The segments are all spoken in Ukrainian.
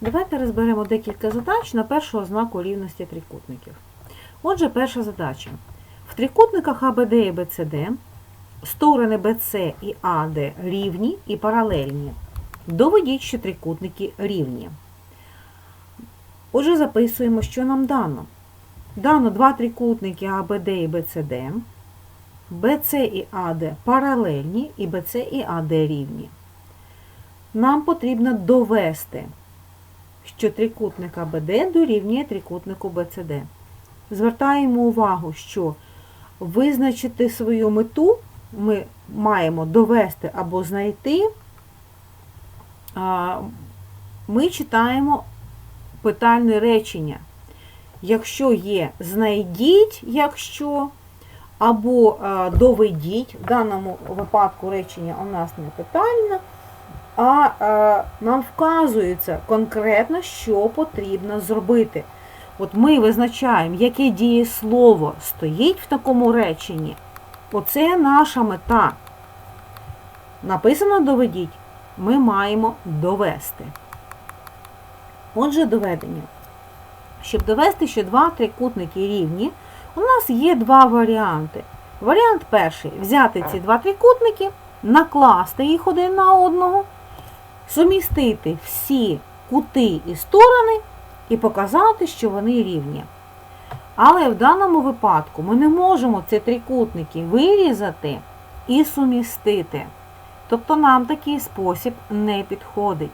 Давайте розберемо декілька задач на першу ознаку рівності трикутників. Отже, перша задача. В трикутниках АБД і БЦД сторони БЦ і АД рівні і паралельні. Доведіть, що трикутники рівні. Отже, записуємо, що нам дано. Дано два трикутники АБД і БЦД. БЦ і АД паралельні і БЦ і АД рівні. Нам потрібно довести, що трикутник АБД дорівнює трикутнику БЦД. Звертаємо увагу, що визначити свою мету ми маємо довести або знайти. Ми читаємо питальне речення. Якщо є знайдіть, якщо, або доведіть, в даному випадку речення у нас не питальне, а, а нам вказується конкретно, що потрібно зробити. От ми визначаємо, яке дієслово стоїть в такому реченні. Оце наша мета. Написано доведіть, ми маємо довести. Отже, доведення. Щоб довести, що два трикутники рівні, у нас є два варіанти. Варіант перший взяти ці два трикутники, накласти їх один на одного, сумістити всі кути і сторони і показати, що вони рівні. Але в даному випадку ми не можемо ці трикутники вирізати і сумістити. Тобто нам такий спосіб не підходить.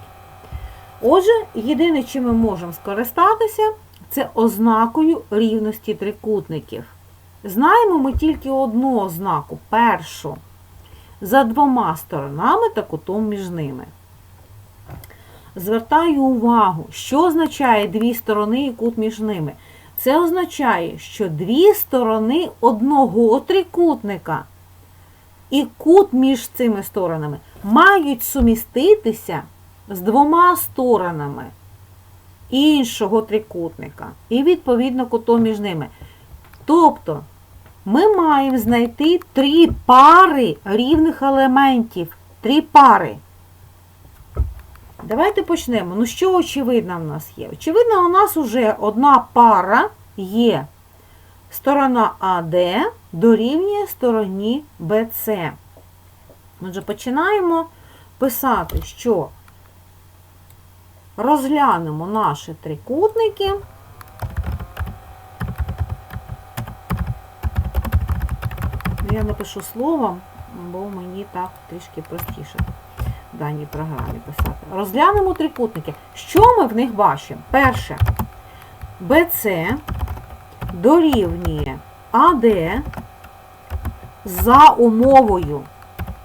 Отже, єдине, чим ми можемо скористатися, це ознакою рівності трикутників. Знаємо ми тільки одну ознаку, першу, за двома сторонами та кутом між ними. Звертаю увагу, що означає дві сторони і кут між ними. Це означає, що дві сторони одного трикутника і кут між цими сторонами мають суміститися з двома сторонами іншого трикутника і, відповідно, кутом між ними. Тобто, ми маємо знайти три пари рівних елементів. Три пари. Давайте почнемо. Ну, що очевидно в нас є? Очевидно, у нас вже одна пара є. Сторона АД дорівнює стороні БЦ. Отже, починаємо писати, що розглянемо наші трикутники. Я напишу словом, бо мені так трішки простіше даній програмі писати. Розглянемо трикутники. Що ми в них бачимо? Перше, БЦ дорівнює АД за умовою.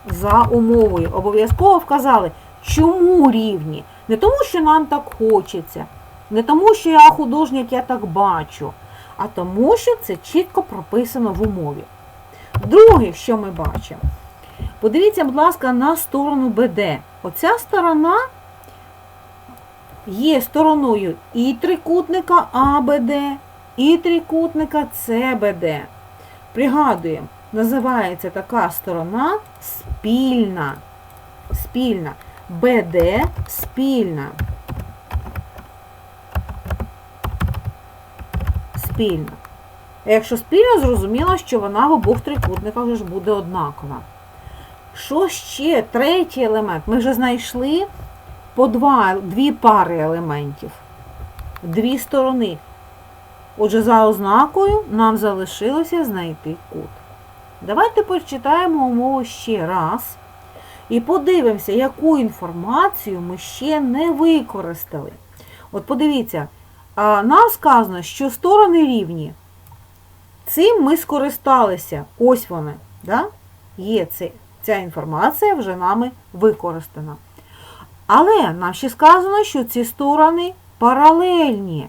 За умовою. Обов'язково вказали, чому рівні. Не тому, що нам так хочеться, не тому, що я художник, я так бачу, а тому, що це чітко прописано в умові. Друге, що ми бачимо, подивіться, будь ласка, на сторону БД. Оця сторона є стороною і трикутника АБД, і трикутника СБД. Пригадуємо, називається така сторона спільна. Спільна. БД спільна. Спільна. Якщо спільна, зрозуміло, що вона в обох трикутниках вже буде однакова. Що ще? Третій елемент. Ми вже знайшли по два, дві пари елементів. Дві сторони. Отже, за ознакою нам залишилося знайти кут. Давайте прочитаємо умову ще раз. І подивимося, яку інформацію ми ще не використали. От подивіться, нам сказано, що сторони рівні. Цим ми скористалися. Ось вони. Да? Є це, ця інформація вже нами використана. Але нам ще сказано, що ці сторони паралельні.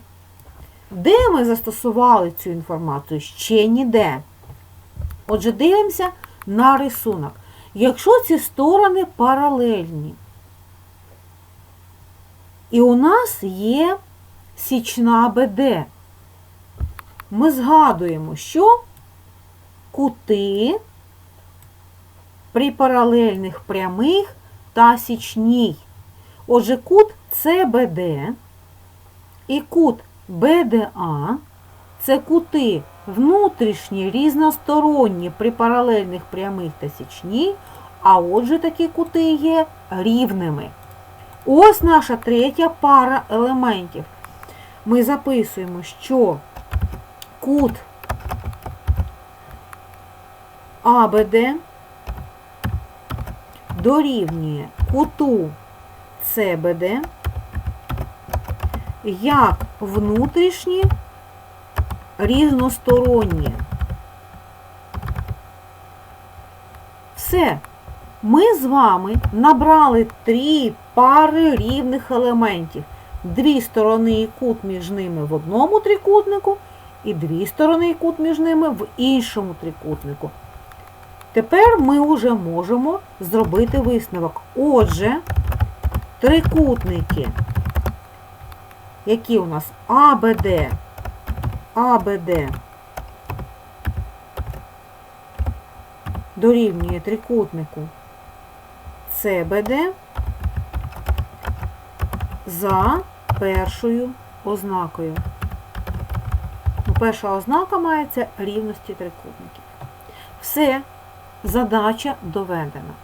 Де ми застосували цю інформацію? Ще ніде. Отже, дивимося на рисунок. Якщо ці сторони паралельні, і у нас є січна БД, ми згадуємо, що кути при паралельних прямих та січній. Отже, кут СБД і кут БДА це кути внутрішні, різносторонні при паралельних прямих та січні, а отже такі кути є рівними. Ось наша третя пара елементів. Ми записуємо, що кут АБД дорівнює куту СБД як внутрішні різносторонні. Все. Ми з вами набрали три пари рівних елементів. Дві сторони і кут між ними в одному трикутнику, і дві сторони і кут між ними в іншому трикутнику. Тепер ми вже можемо зробити висновок. Отже, трикутники, які у нас АБД, АБД дорівнює трикутнику СБД за першою ознакою. Ну, Перша ознака мається рівності трикутників. Все, задача доведена.